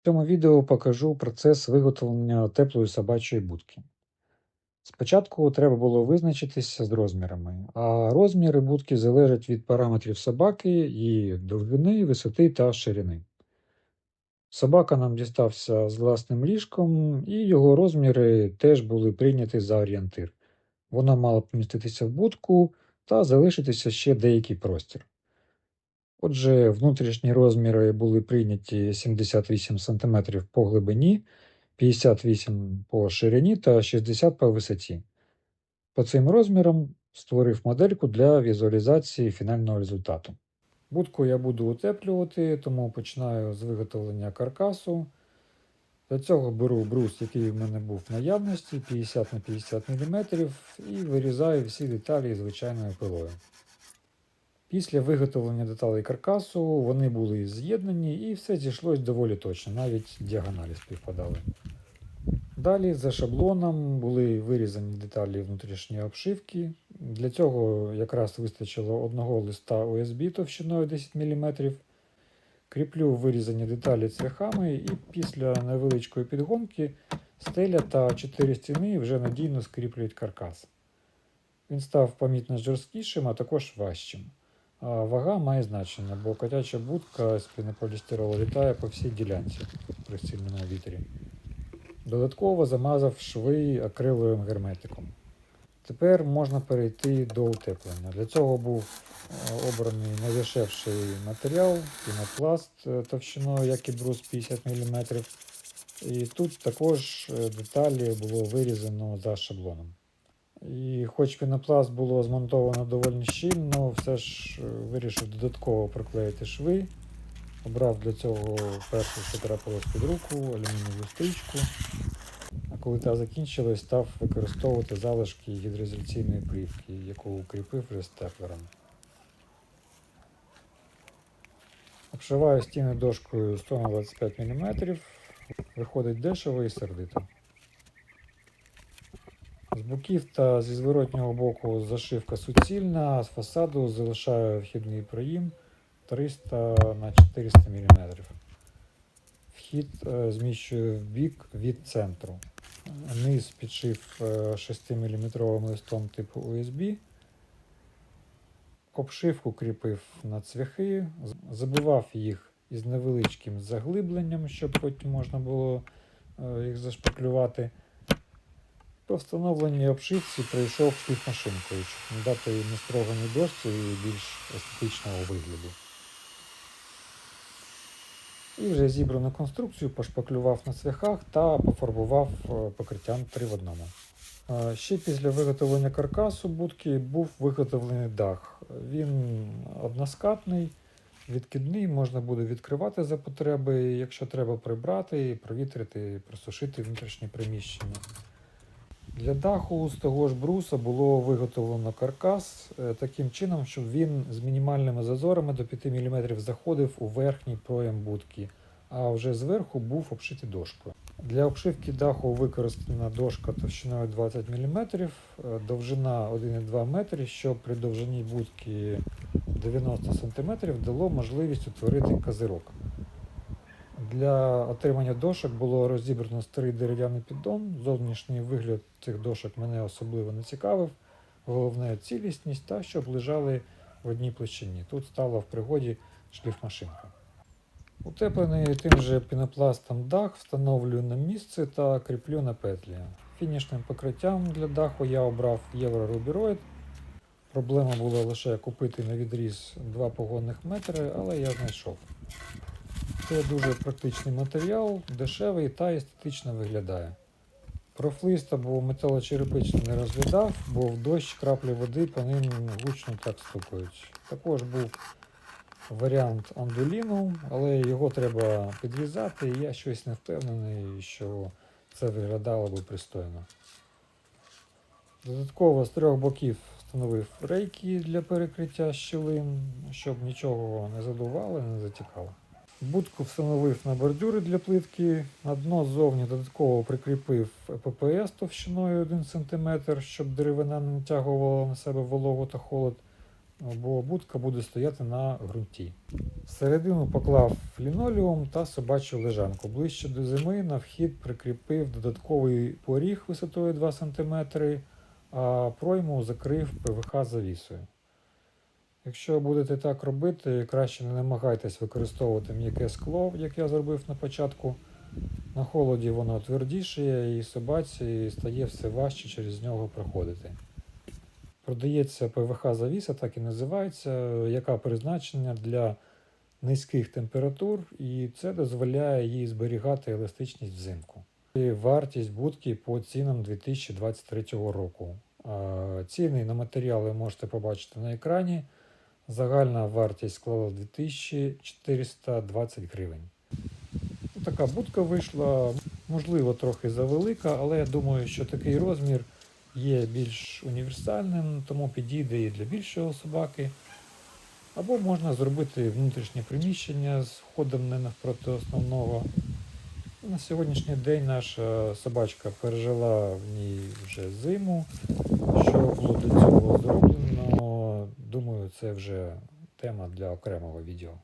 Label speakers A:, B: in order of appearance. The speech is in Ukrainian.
A: В цьому відео покажу процес виготовлення теплої собачої будки. Спочатку треба було визначитися з розмірами, а розміри будки залежать від параметрів собаки, її довжини, висоти та ширини. Собака нам дістався з власним ліжком, і його розміри теж були прийняті за орієнтир. Вона мала поміститися в будку та залишитися ще деякий простір. Отже, внутрішні розміри були прийняті 78 см по глибині, 58 по ширині та 60 по висоті. По цим розмірам створив модельку для візуалізації фінального результату. Будку я буду утеплювати, тому починаю з виготовлення каркасу. Для цього беру брус, який в мене був в наявності 50 на 50 мм, і вирізаю всі деталі звичайною пилою. Після виготовлення деталей каркасу вони були з'єднані і все зійшлось доволі точно, навіть діагоналі співпадали. Далі за шаблоном були вирізані деталі внутрішньої обшивки. Для цього якраз вистачило одного листа USB товщиною 10 мм. Кріплю вирізані деталі цвяхами і після невеличкої підгонки стеля та чотири стіни вже надійно скріплюють каркас. Він став помітно жорсткішим, а також важчим. Вага має значення, бо котяча будка з пінополістиролу літає по всій ділянці при сильному вітрі. Додатково замазав шви акриловим герметиком. Тепер можна перейти до утеплення. Для цього був е, обраний найдешевший матеріал, пінопласт е, товщиною, як і брус 50 мм. І тут також е, деталі було вирізано за шаблоном. І хоч пінопласт було змонтовано доволі щільно, все ж е, вирішив додатково проклеїти шви. Обрав для цього перше, що трапилось під руку, алюмінієву стрічку. А коли та закінчилась, став використовувати залишки гідроізоляційної плівки, яку укріпив вже степлером. Обшиваю стіни дошкою 100 на 25 мм. Виходить дешево і сердито. З боків та зі зворотнього боку зашивка суцільна, з фасаду залишаю вхідний проїм 300 на 400 мм. Вхід е, зміщую в бік від центру. Низ підшив е, 6 мм листом типу USB. Обшивку кріпив на цвяхи, забивав їх із невеличким заглибленням, щоб потім можна було е, їх зашпаклювати. По встановленій обшивці пройшов шліфмашинкою, щоб надати їй нестроганій дошці і більш естетичного вигляду. І вже зібрану конструкцію пошпаклював на цвяхах та пофарбував е, покриттям 3 в одному. Е, Ще після виготовлення каркасу будки був виготовлений дах. Він односкатний, відкидний, можна буде відкривати за потреби, якщо треба прибрати, провітрити, просушити внутрішнє приміщення. Для даху з того ж бруса було виготовлено каркас е, таким чином, щоб він з мінімальними зазорами до 5 мм заходив у верхній проєм будки, а вже зверху був обшитий дошкою. Для обшивки даху використана дошка товщиною 20 мм, е, довжина 1,2 метри, що при довжині будки 90 см дало можливість утворити козирок. Для отримання дошок було розібрано старий дерев'яний піддон. Зовнішній вигляд цих дошок мене особливо не цікавив. Головне цілісність та щоб лежали в одній площині. Тут стала в пригоді шліфмашинка. Утеплений тим же пінопластом дах встановлюю на місце та кріплю на петлі. Фінішним покриттям для даху я обрав єврорубіроїд. Проблема була лише купити на відріз 2 погонних метри, але я знайшов. Це дуже практичний матеріал, дешевий та естетично виглядає. Профлист або металочерепичний не розглядав, бо в дощ краплі води по ним гучно так стукають. Також був варіант андуліну, але його треба підрізати, і я щось не впевнений, що це виглядало би пристойно. Додатково з трьох боків встановив рейки для перекриття щілин, щоб нічого не задувало, не затікало. Будку встановив на бордюри для плитки. На дно ззовні додатково прикріпив ППС товщиною 1 см, щоб деревина не натягувала на себе вологу та холод. бо будка буде стояти на ґрунті. Всередину поклав лінолеум та собачу лежанку. Ближче до зими на вхід прикріпив додатковий поріг висотою 2 см, а пройму закрив ПВХ завісою. Якщо будете так робити, краще не намагайтесь використовувати м'яке скло, як я зробив на початку. На холоді воно твердіше і собаці стає все важче через нього проходити. Продається ПВХ завіса, так і називається, яка призначена для низьких температур, і це дозволяє їй зберігати еластичність взимку. І вартість будки по цінам 2023 року. Ціни на матеріали можете побачити на екрані. Загальна вартість склала 2420 гривень. Така будка вийшла, можливо, трохи завелика, але я думаю, що такий розмір є більш універсальним, тому підійде і для більшого собаки. Або можна зробити внутрішнє приміщення з входом не навпроти основного. На сьогоднішній день наша собачка пережила в ній вже зиму. Що було для цього зроблено, думаю, це вже тема для окремого відео.